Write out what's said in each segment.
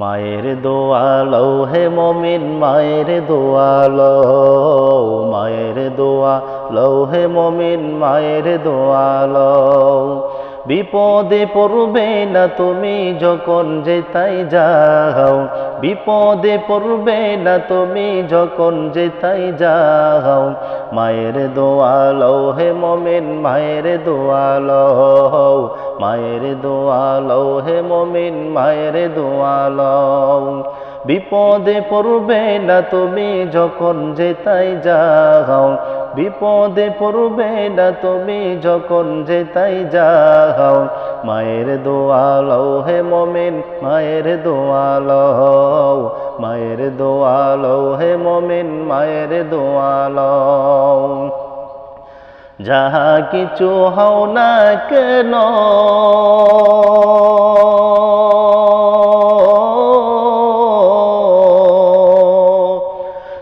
মায়ের দোয়ালো হে মমিন মায়ের দোয়ালো মায়ের দোয়া লও হে মমিন মায়ের দোয়ালো। বিপদে পড়বে না তুমি যখন যেতাই যাও। বিপদে পড়বে না তুমি যখন যেতাই যাও। মায়ের দোয়ালো হে মমিন, মায়ের দোয়ালো মায়ের দোয়ালো হে মমিন, মায়ের দোয়ালো বিপদে পড়বে না তুমি যখন যেতাই যাও। বিপদে পড়বে না তুমি যখন যেতাই যাও। মায়ের দোয়ালো হে মমিন, মায়ের দোয়ালো মায়ের দোয়ালো হে মমেন, মায়ের দোয়ালো যাহা কিছু হও না কেন?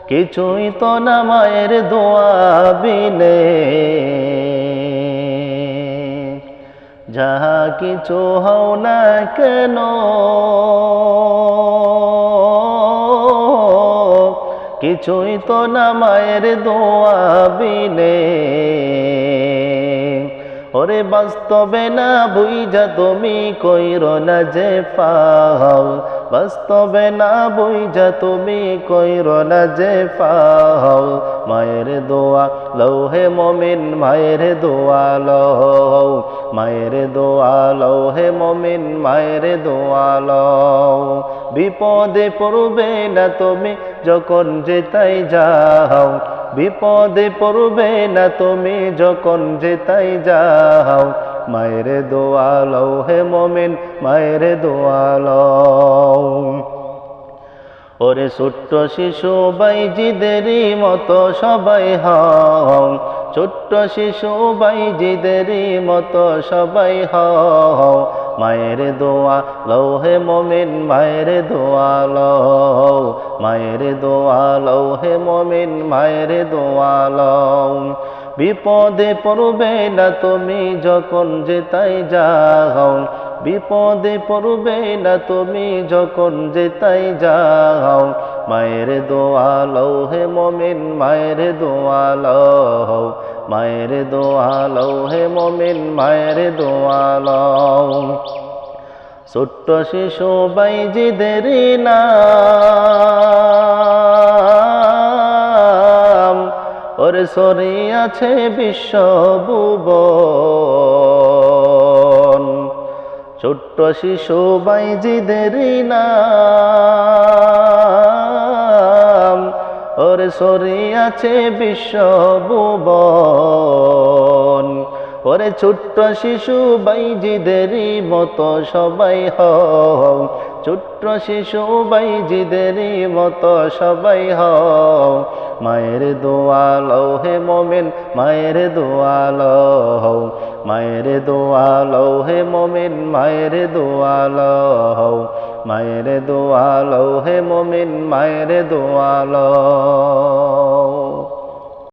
কিছুই তো না মায়ের দোয়া বিনে যাহা কিছু হও না কেন? কিছুই তো না মায়ের দোয়া বিনে ওরে বাস্তবে না বুঝা তুমি কইর না যে পাও। বাস্তবে না বুঝা তুমি কইর না যে পাও। মায়ের দোয়া, লৌহে মমিন, মায়ের দোয়া লও। মায়ের দোয়া, লৌহে মমিন, মায়ের দোয়া লও। বিপদে পড়বে না তুমি যখন যেতাই যাও। বিপদে পড়বে না তুমি যখন যেতাই যাও। মায়ের দোয়ালো হে মমিন, মায়ের দোয়ালো ওরে ছোট্ট শিশু বাইজিদেরই মতো সবাই হও। ছোট্ট শিশু বাইজিদেরই মতো সবাই হও। মায়ের দোয়া লৌহে মমিন, মায়ের দোয়া লও মায়ের দোয়া লৌহে মমিন, মায়ের দোয়া লও বিপদে পড়বে না তুমি যখন যেতাই যাও। বিপদে পড়বে না তুমি যখন যেতাই যাও। মায়ের দোয়া লৌহে মমিন, মায়ের দোয়া লও মায়ের দোয়া লৌহে মমিন, মায়ের দোয়া লও ছোট্ট শিশু বাইজিদেরই নাম। ওরে সরি আছে বিশ্বভুবন ছোট্ট শিশু বাইজিদেরই নাম। ওরে সরি আছে বিশ্বভুবন ওরে ছোট্ট শিশু বাইজিদেরই মতো সবাই হও। ছোট্ট শিশু বাইজিদেরই মতো সবাই হও। মায়ের দোয়ালো হে মোমেন, মায়ের দোয়ালো, হও। মায়ের দোয়ালো হে মোমেন, মায়ের দোয়ালো, হও। মায়ের দোয়ালো হে মোমেন, মায়ের দোয়ালো।